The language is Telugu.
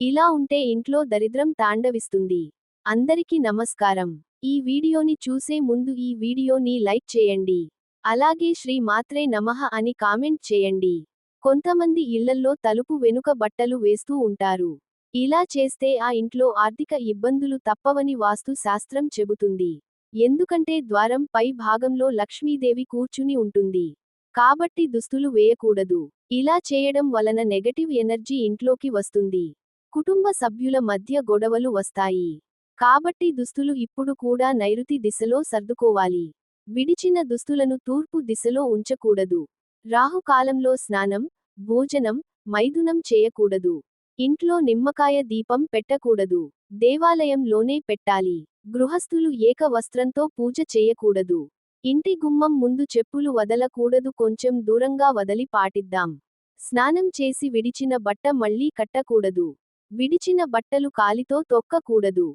ఇలా ఉంటే ఇంట్లో దరిద్రం తాండవిస్తుంది. అందరికీ నమస్కారం. ఈ వీడియోని చూసే ముందు ఈ వీడియోని లైక్ చేయండి. అలాగే శ్రీ మాత్రే నమః అని కామెంట్ చేయండి. కొంతమంది ఇళ్ళల్లో తలుపు వెనుక బట్టలు వేస్తూ ఉంటారు. ఇలా చేస్తే ఆ ఇంట్లో ఆర్థిక ఇబ్బందులు తప్పవని వాస్తు శాస్త్రం చెబుతుంది. ఎందుకంటే ద్వారం పై భాగంలో లక్ష్మీదేవి కూర్చుని ఉంటుంది. కాబట్టి దుస్తులు వేయకూడదు. ఇలా చేయడం వలన నెగటివ్ ఎనర్జీ ఇంట్లోకి వస్తుంది. కుటుంబ సభ్యుల మధ్య గొడవలు వస్తాయి. కాబట్టి దుస్తులు ఇప్పుడు కూడా నైరుతి దిశలో సర్దుకోవాలి. విడిచిన దుస్తులను తూర్పు దిశలో ఉంచకూడదు. రాహుకాలంలో స్నానం భోజనం మైథునం చేయకూడదు. ఇంట్లో నిమ్మకాయ దీపం పెట్టకూడదు. దేవాలయంలోనే పెట్టాలి. గృహస్థులు ఏక వస్త్రంతో పూజ చేయకూడదు. ఇంటి గుమ్మం ముందు చెప్పులు వదలకూడదు. కొంచెం దూరంగా వదలి పాటిద్దాం. స్నానం చేసి విడిచిన బట్ట మళ్ళీ కట్టకూడదు. విడిచిన బట్టలు కాలితో తొక్కకూడదు.